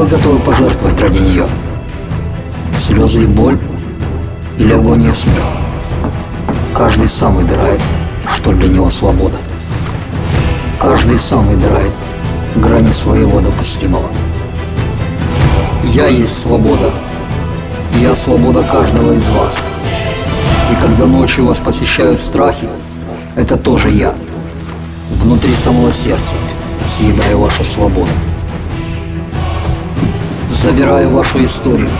вы готовы пожертвовать ради нее? Слезы и боль или агония смех? Каждый сам выбирает, что для него свобода. Каждый сам выбирает грани своего допустимого. Я есть свобода, я свобода каждого из вас. И когда ночью вас посещают страхи, это тоже я. Внутри самого сердца съедаю вашу свободу. Забираю вашу историю,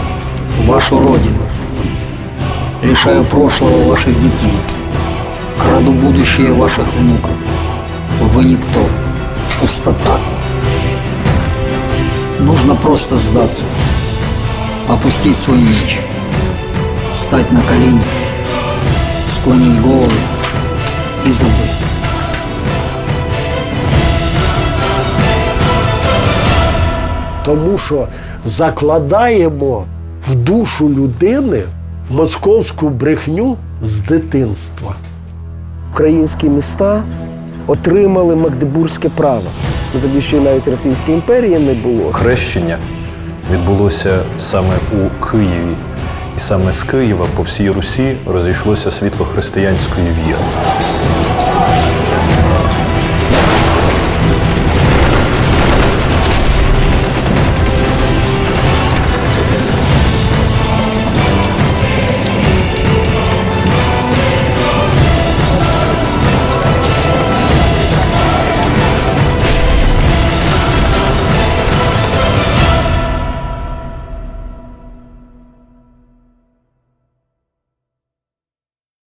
вашу родину. Лишаю прошлого ваших детей. Краду будущее ваших внуков. Вы никто. Пустота. Нужно просто сдаться. Опустить свой меч. Стать на колени. Склонить голову и забыть. Тому що закладаємо в душу людини московську брехню з дитинства. Українські міста отримали Магдебурзьке право. Ну, тоді ще й навіть Російської імперії не було. Хрещення відбулося саме у Києві, і саме з Києва по всій Русі розійшлося світло християнської віри.